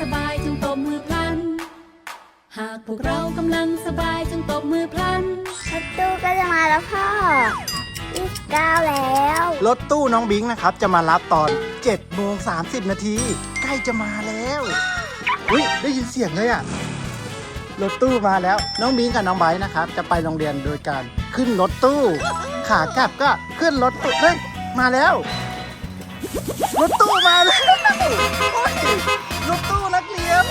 สบายจงตบมือพลัน หากพวกเรากำลังสบายจงตบมือพลัน รถตู้ก็จะมาแล้วพ่อยี่สิบเก้าแล้ว รถตู้น้องบิงนะครับ จะมารับตอน7โมง30 นาที ใกล้จะมาแล้วอุ้ยได้ยินเสียงเลยอะรถตู้มาแล้วน้องบิงกับน้องไบร์ทนะครับ จะไปโรงเรียนโดยการขึ้นรถตู้ ขากลับก็ขึ้นรถตู้เฮ้ยมาแล้ว รถตู้มาแล้วโอ้ย รถตู้นักเรียน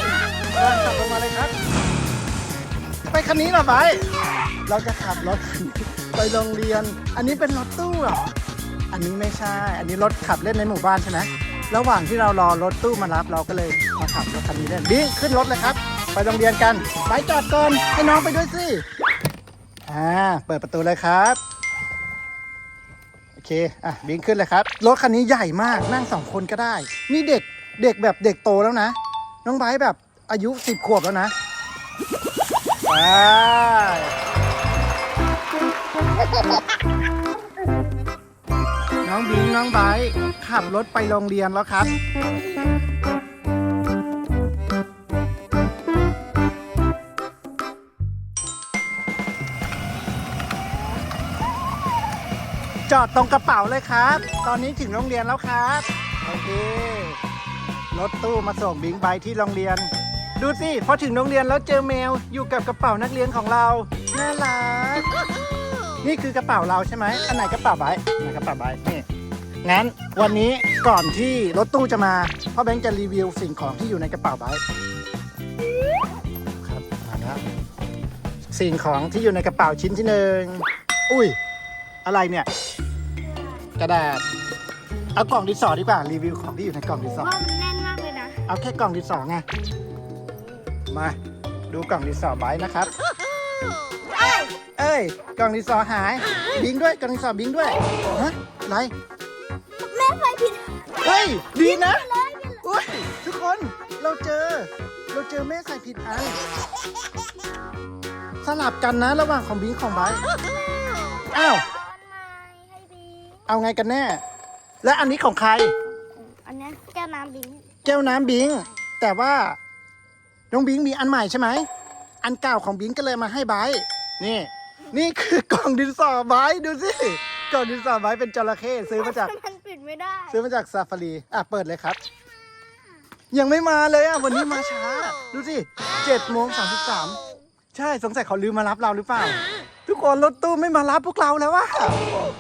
เออขับลงมาเลยครับ ไปคันนี้เหรอไบร์ทเราจะขับรถไปโรงเรียน อันนี้เป็นรถตู้เหรอ อันนี้ไม่ใช่ อันนี้รถขับเล่นในหมู่บ้านใช่ไหมระหว่างที่เรารอรถตู้มารับเราก็เลยมาขับรถคันนี้เล่นบิงขึ้นรถเลยครับ ไปโรงเรียนกัน ไปจอดก่อน ให้น้องไปด้วยสิ อ่า เปิดประตูเลยครับ โอเค อะบิงขึ้นเลยครับ รถคันนี้ใหญ่มาก นั่งสองคนก็ได้ นี่เด็ก เด็กแบบเด็กโตแล้วนะ น้องไบร์ทแบบอายุสิบขวบแล้วนะไปน้องบิงน้องไบร์ทขับรถไปโรงเรียนแล้วครับ จอดตรงกระเป๋าเลยครับ ตอนนี้ถึงโรงเรียนแล้วครับ โอเค รถตู้มาส่งบิงไบที่โรงเรียน ดูสิพอถึงโรงเรียนแล้วเจอแมวอยู่กับกระเป๋านักเรียนของเราน่ารักนี่คือกระเป๋าเราใช่ไหมอันไหนกระเป๋าไบอันไหนกระเป๋าไบนี่งั้นวันนี้ก่อนที่รถตู้จะมาพ่อแบงค์จะรีวิวสิ่งของที่อยู่ในกระเป๋าไบครับมาแล้วสิ่งของที่อยู่ในกระเป๋าชิ้นที่หนึ่งอุ้ย อะไรเนี่ย กระดาษเอากล่องดินสอดีกว่ารีวิวของที่อยู่ในกล่องดินสอพ่อมันแน่ เลยนะเอาแค่กล่องดินสอไง มาดูกล่องดินสอไบร์ทนะครับ เอ้ย กล่องดินสอหาย บิงด้วย กล่องดินสอบิงด้วย ฮะอะไรแม่ไปผิดเฮ้ย ดีนะ อุ้ย ทุกคน เราเจอ เราเจอแม่ใส่ผิดอัน สลับกันนะระหว่างของบิงของไบร์ทอ้าวให้บีเอาไงกันแน่ และอันนี้ของใคร อันนี้แก้วน้ำบิงแก้วน้ำบิงแต่ว่าน้องบิงมีอันใหม่ใช่ไหม อันเก่าของบิงก็เลยมาให้ไบร์ทนี่ นี่คือกล่องดินสอไบร์ทดูสิ กล่องดินสอไบร์ทเป็นจระเข้ซื้อมาจาก มันปิดไม่ได้ซื้อมาจากซาฟารี อะ เปิดเลยครับ ยังไม่มาเลยอะ วันนี้มาช้า ดูสิเจ็ดโมงสามสิบสามใช่ สงสัยเขาลืมมารับเราหรือเปล่า ทุกคนรถตู้ไม่มารับพวกเราแล้วว่ะ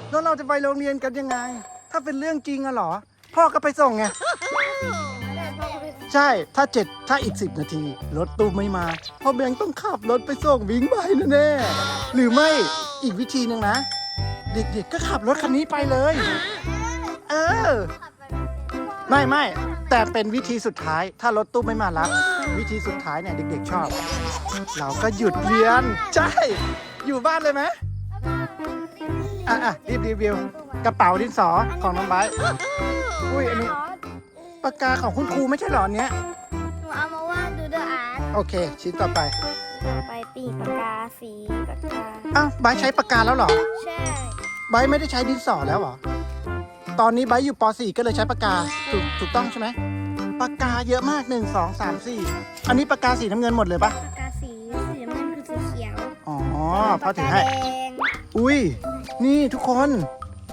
แล้วเราจะไปโรงเรียนกันยังไง ถ้าเป็นเรื่องจริงอะเหรอ พ่อก็ไปส่งไง ใช่ถ้าเจ็ดถ้าอีกสิบนาที รถตู้ไม่มาพ่อแบงค์ต้องขับรถไปส่งบิงไปแน่ๆหรือไม่อีกวิธีหนึ่งนะ เด็กๆก็ขับรถคันนี้ไปเลย เออ ไม่ไม่แต่เป็นวิธีสุดท้าย ถ้ารถตู้ไม่มารับ วิธีสุดท้ายเนี่ยเด็กๆชอบ เราก็หยุดเรียน ใช่ อยู่บ้านเลยไหมอะอะรีบรีวิวกระเป๋าดินสอของน้องไบร์ทอุ้ยอันนี้ ปากกาของคุณครูไม่ใช่เหรออันเนี้ย หนูเอามาวาดดูเดออาร์ตโอเค ชิ้นต่อไปต่อไปปีกปากกาสีปากกาอ้าวไบร์ทใช้ปากกาแล้วเหรอใช่ไบร์ทไม่ได้ใช้ดินสอแล้วเหรอ ตอนนี้ไบร์ทอยู่ป .4 ก็เลยใช้ปากกาถูกถูกต้องใช่ไหมปากกาเยอะมาก 1 2 3 4 อันนี้ปากกาสีน้ำเงินหมดเลยปะปากกาสีสีน้ำเงินคือสีเขียวอ๋อพอถึงปากให้กาแดงอุ้ย นี่ทุกคน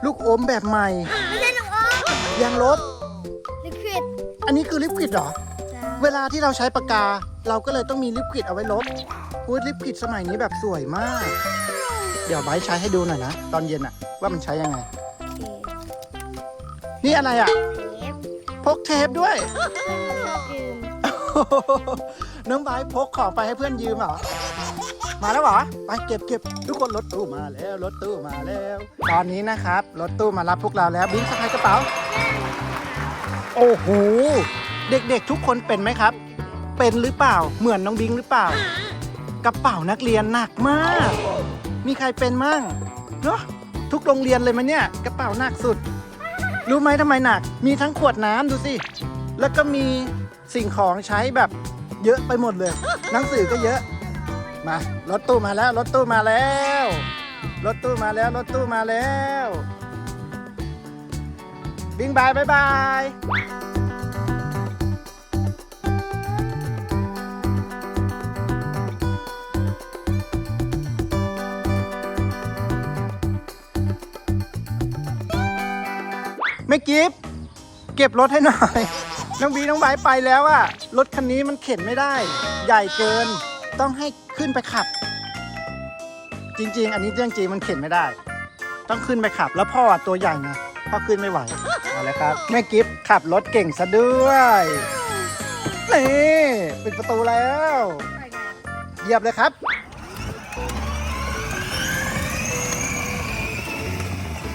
ลูกอมแบบใหม่ ไม่ใช่หนูอ้อมยางลบลิควิด อันนี้คือลิปควิดเหรอจ้าเวลาที่เราใช้ปากกา เราก็เลยต้องมีลิปควิดเอาไว้ลบอุ้ยลิปควิดสมัยนี้แบบสวยมาก เดี๋ยวไบร์ทใช้ให้ดูหน่อยนะ ตอนเย็นอะว่ามันใช้ยังไงโอเคนี่อะไรอะเทปพกเทปด้วยชอบยืมน้องไบร์ทพกของไปให้เพื่อนยืมเหรอ มาแล้วเหรอ ไปเก็บเก็บทุกคนรถตู้มาแล้วรถตู้มาแล้ว ตอนนี้นะครับรถตู้มารับพวกเราแล้วบิงสะพายกระเป๋า โอ้โห เด็กๆทุกคนเป็นไหมครับ เป็นหรือเปล่า เหมือนน้องบิงหรือเปล่า กระเป๋านักเรียนหนักมาก มีใครเป็นมั่งเนาะทุกโรงเรียนเลยมันเนี่ย กระเป๋าหนักสุด รู้ไหมทำไมหนัก มีทั้งขวดน้ำดูสิ แล้วก็มีสิ่งของใช้แบบเยอะไปหมดเลย หนังสือก็เยอะ มารถตู้มาแล้ว รถตู้มาแล้ว รถตู้มาแล้ว รถตู้มาแล้ว บิงบายบายบายไม่กิฟเก็บรถให้หน่อย น้องบีน้องบายไปแล้วอะรถคันนี้มันเข็นไม่ได้ ใหญ่เกิน ต้องให้ขึ้นไปขับ จริง ๆ อันนี้เรื่องจริงมันเข็นไม่ได้ ต้องขึ้นไปขับ แล้วพ่อตัวใหญ่ไง พ่อขึ้นไม่ไหว เอาเลยครับ แม่กิฟขับรถเก่งซะด้วยนี่ปิดประตูแล้วเหยียบเลยครับ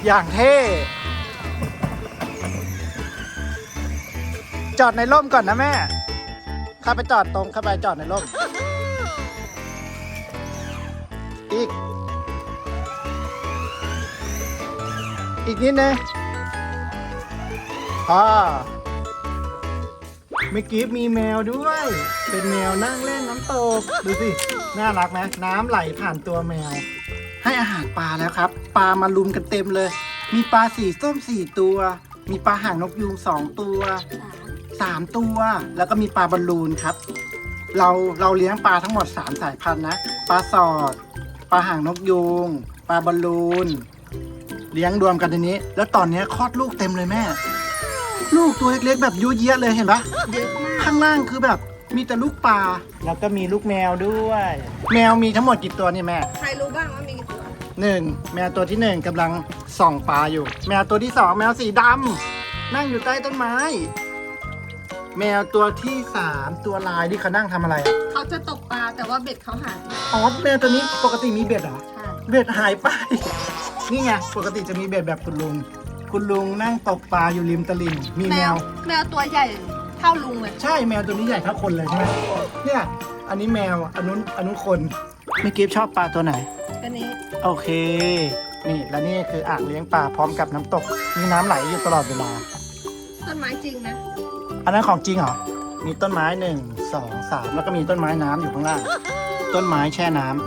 อย่างเท่จอดในร่มก่อนนะแม่เข้าไปจอดตรงเข้าไปจอดในร่ม อีก อีกนิดนึง อ่าเมื่อกี้มีแมวด้วย เป็นแมวนั่งเล่นน้ำตก ดูสิ น่ารักไหมน้ำไหลผ่านตัวแมว ให้อาหารปลาแล้วครับ ปลามาลุมกันเต็มเลย มีปลาสีส้มสี่ตัว มีปลาหางนกยูงสองตัวสามตัว แล้วก็มีปลาบอลลูนครับ เราเราเลี้ยงปลาทั้งหมดสามสายพันธุ์นะ ปลาสอด ปลาหางนกยูง ปลาบอลลูน เลี้ยงรวมกันในนี้ แล้วตอนนี้คลอดลูกเต็มเลยแม่ ลูกตัวเล็กๆแบบยุ่ยเยียเลยเห็นปะเยอะมากข้างล่างคือแบบมีแต่ลูกปลาแล้วก็มีลูกแมวด้วย แมวมีทั้งหมดกี่ตัวนี่แม่ใครรู้บ้างว่ามีกี่ตัวหนึ่งแมวตัวที่หนึ่งกำลังส่องปลาอยู่ แมวตัวที่สองแมวสีดำนั่งอยู่ใต้ต้นไม้ แมวตัวที่สามตัวลายที่เขานั่งทำอะไรอะเขาจะตกปลาแต่ว่าเบ็ดเขาหายอ๋อแมวตัวนี้ปกติมีเบ็ดเหรอ ใช่ เบ็ดหายไป นี่ไงปกติจะมีเบ็ดแบบคุณลุง คุณลุงนั่งตกปลาอยู่ริมตลิ่งมีแมว แมวตัวใหญ่เท่าลุงเลยใช่แมวตัวนี้ใหญ่เท่าคนเลยใช่ไหมเนี่ยอันนี้แมวอันนู้นอันนู้นคนไม่กิฟชอบปลาตัวไหนอันนี้ โอเค นี่และนี่คืออ่างเลี้ยงปลาพร้อมกับน้ำตกมีน้ำไหลอยู่ตลอดเวลา ต้นไม้จริงนะ อันนั้นของจริงเหรอ มีต้นไม้หนึ่งสองสามแล้วก็มีต้นไม้น้ำอยู่ข้างล่าง ต้นไม้แช่น้ำ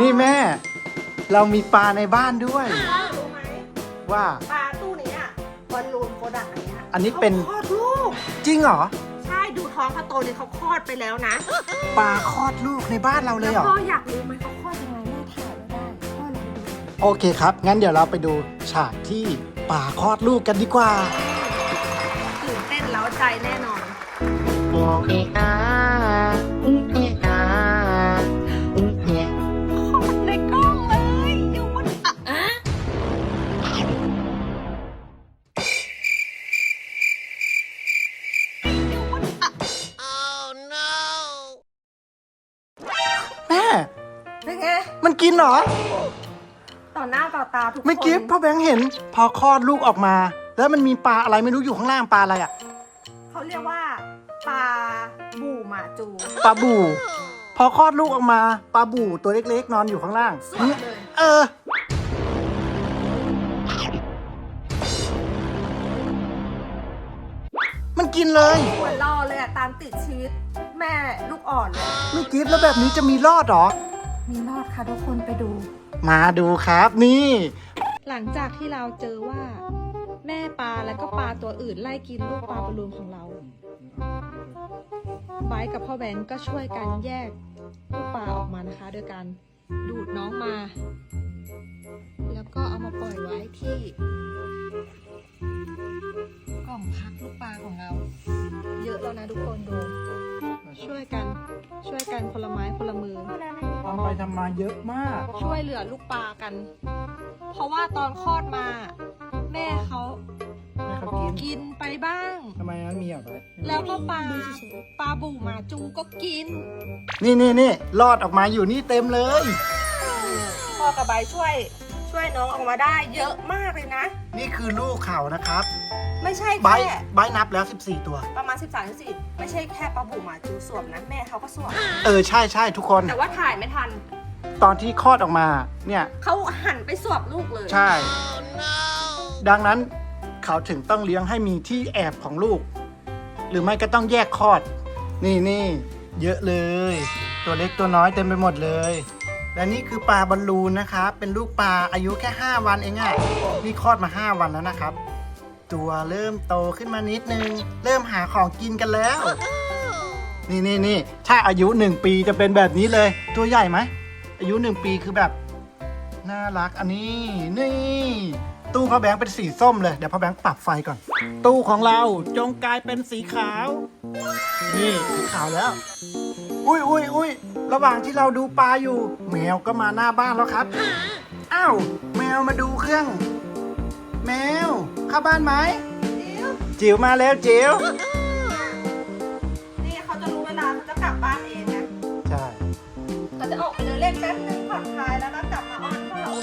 นี่แม่ เรามีปลาในบ้านด้วย รู้ไหมว่า ปลาตู้นี้อะบอลลูนโปรดักต์อันเนี้ยอันนี้เป็น ขาคลอดลูก จริงเหรอ ใช่ดูท้องเขาโตเนี่ยเขาคลอดไปแล้วนะปลาคลอดลูกในบ้านเราเลยเหรอ พ่ออยากรู้ไหมเขาคลอดยังไงแม่ถ่ายไว้ได้พ่อลองดูโอเคครับ งั้นเดี๋ยวเราไปดูฉากที่ป่าคลอดลูกกันดีกว่า ตื่นเต้นแล้วใจแน่นอนใน นกินเหรอ ต่อหน้าต่อตาทุกคนไม่กิฟพ่อแบงค์เห็น พอคลอดลูกออกมา แล้วมันมีปลาอะไรไม่รู้อยู่ข้างล่างปลาอะไรอะเขาเรียกว่าปลาบูหมาจูปลาบู่ พอคลอดลูกออกมาปลาบู่ตัวเล็กๆ นอนอยู่ข้างล่างสวยเลยเออ มันกินเลยเหมือนรอเลยอะตามติดชีวิต แม่ลูกอ่อนเลย ไม่กิฟแล้วแบบนี้จะมีรอดเหรอ มีรอดค่ะทุกคนไปดู มาดูครับนี่ หลังจากที่เราเจอว่า แม่ปลาแล้วก็ปลาตัวอื่นไล่กินลูกปลาบอลลูนของเราไบร์ทกับพ่อแบงก์ก็ช่วยกันแยกลูกปลาออกมานะคะ โดยการดูดน้องมา แล้วก็เอามาปล่อยไว้ที่ กล่องพักลูกปลาของเรา เยอะแล้วนะทุกคนดู ช่วยกัน ช่วยกันคนละไม้คนละมือ ทำไปทำมาเยอะมากช่วยเหลือลูกปลากัน เพราะว่าตอนคลอดมา แม่เขาให้เขากินกินไปบ้าง ทำไมมันมีอะไรแล้วก็ปลาปลาบู่หมาจูก็กิน นี่นี่นี่รอดออกมาอยู่นี่เต็มเลย พ่อกับใบช่วย ช่วยน้องออกมาได้เยอะมากเลยนะ นี่คือลูกเขานะครับไม่ใช่ใบแค่ใบนับแล้ว 14 ตัว ประมาณ 13 14ไม่ใช่แค่ปลาบูหมาจูสวมนะแม่เขาก็สวมเออใช่ใช่ทุกคน แต่ว่าถ่ายไม่ทันตอนที่คลอดออกมาเนี่ยเขาหันไปสวบลูกเลย ใช่ ดังนั้นเขาถึงต้องเลี้ยงให้มีที่แอบของลูก หรือไม่ก็ต้องแยกคลอด นี่นี่เยอะเลย ตัวเล็กตัวน้อยเต็มไปหมดเลย และนี่คือปลาบอลลูนนะครับ เป็นลูกปลาอายุแค่ 5 วันเองอะนี่คลอดมา 5 วันแล้วนะครับ ตัวเริ่มโตขึ้นมานิดนึง เริ่มหาของกินกันแล้ว นี่นี่นี่ถ้าอายุหนึ่งปีจะเป็นแบบนี้เลย ตัวใหญ่ไหม อายุหนึ่งปีคือแบบ น่ารักอันนี้นี่ตู้พ่อแบงค์เป็นสีส้มเลย เดี๋ยวพ่อแบงค์ปรับไฟก่อน ตู้ของเราจงกลายเป็นสีขาว นี่สีขาวแล้ว อุ้ยอุ้ยอุ้ยระหว่างที่เราดูปลาอยู่ แมวก็มาหน้าบ้านแล้วครับ อ้าวแมวมาดูเครื่อง แมวเข้าบ้านไหมจิ๋วมาแล้วจิ๋วนี่เขาจะรู้เวลาเขาจะกลับบ้านเองนะใช่เขาจะออกไปเดินเล่นแป๊บนึงผ่อนคลายแล้วก็กลับมาอ้อนพ่อ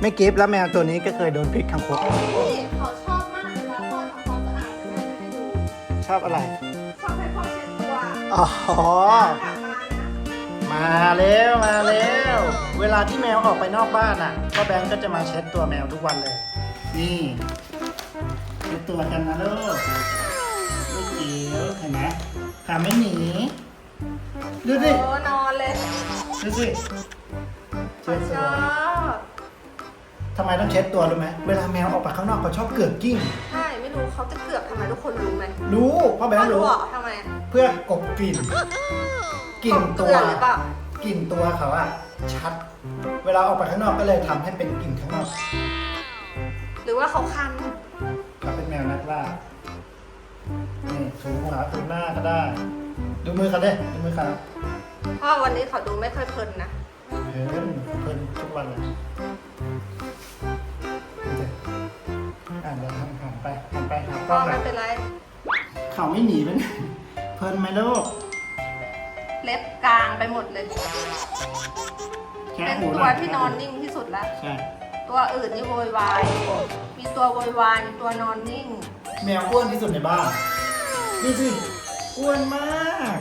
ไม่กิฟแล้วแมวตัวนี้ก็เคยโดนพิษคังคกนี่เขาชอบมากเวลาพ่อทำความสะอาดแม่จะให้ดูชอบอะไร อ๋อกลับมานะมาแล้วมาแล้ว เวลาที่แมวออกไปนอกบ้านอะพ่อแบงก์ก็จะมาเช็ดตัวแมวทุกวันเลย นี่เช็ดตัวกันนะลูกลูกจิ๋วเห็นไหมขาไม่หนี ดูสิโอ้นอนเลย ดูสิเช็ดชตัวอบ ทำไมต้องเช็ดตัวรู้ไหมเวลาแมวออกไปข้างนอกเขาชอบเกือกกิ้ง ใช่ไม่รู้เขาจะเกือบทำไมทุกคนรู้ไหมรู้พ่อแบงพ่อค์รู้รู้ เหรอทำไมเพื่อกบกลิ่นกลิ่นเกตัลืวอหรือเปล่ากลิ่นตัวเขาอะชัด เวลาออกไปข้างนอกก็เลยทำให้เป็นกลิ่นข้างนอกหรือว่าเขาคันเขาเป็นแมวนักล่านี่ถูหัวถูหน้าก็ได้ ดูมือเขาเด้ดูมือเขา พ่อวันนี้เขาดูไม่ค่อยเพลินนะ เพลินเพลินทุกวันเลย พ่ป้อองไม่นะเป็นไร เขาไม่หนีเลยเพลินไหมลูกเล็บกลางไปหมดเลย แค่เป็นหูตัวที่นอนนิ่งที่สุดแล้วใช่ ตัวอื่นนี่โวยวาย มีตัวโวยวายมีตัวนอนนิ่ง แมวอ้วนที่สุดในบ้านนี่สิอ้วนมาก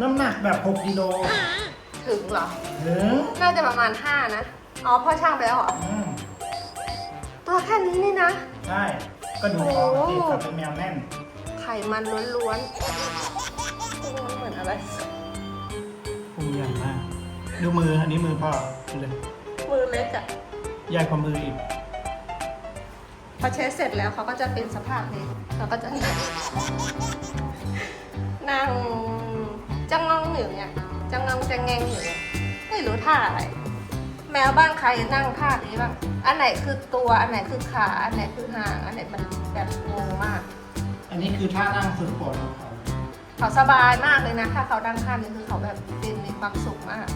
น้ำหนักแบบ6กิโลถึงเหรอถึงน่าจะประมาณ 5 นะ อ๋อพ่อช่างไปแล้วเหรอ อืมตัวแค่นี้นี่นะ ใช่ ก็ดูท้องโอ้ที่เขาเป็นแมวแน่น ไขมันล้วนๆเหมือนอะไร พุงใหญ่มาก ดูมือ อันนี้มือพ่อดูเลยมือเล็กอะใหญ่กว่ามืออีก พอเช็ดเสร็จแล้วเขาก็จะเป็นสภาพนี้เขาก็จะนั่งจังงองอยู่เนี่ยจังงองจังแงงอยู่เนี่ยไม่รู้ท่าอะไร แมวบ้านใครนั่งท่านี้บ้าง อันไหนคือตัว อันไหนคือขา อันไหนคือหาง อันไหนมันแบบงงมากอันนี้คือท่านั่งสุดโปรดของเขา เขาสบายมากเลยนะ ถ้าเขาดังท่านี้คือเขาแบบเป็นมีความสุขมาก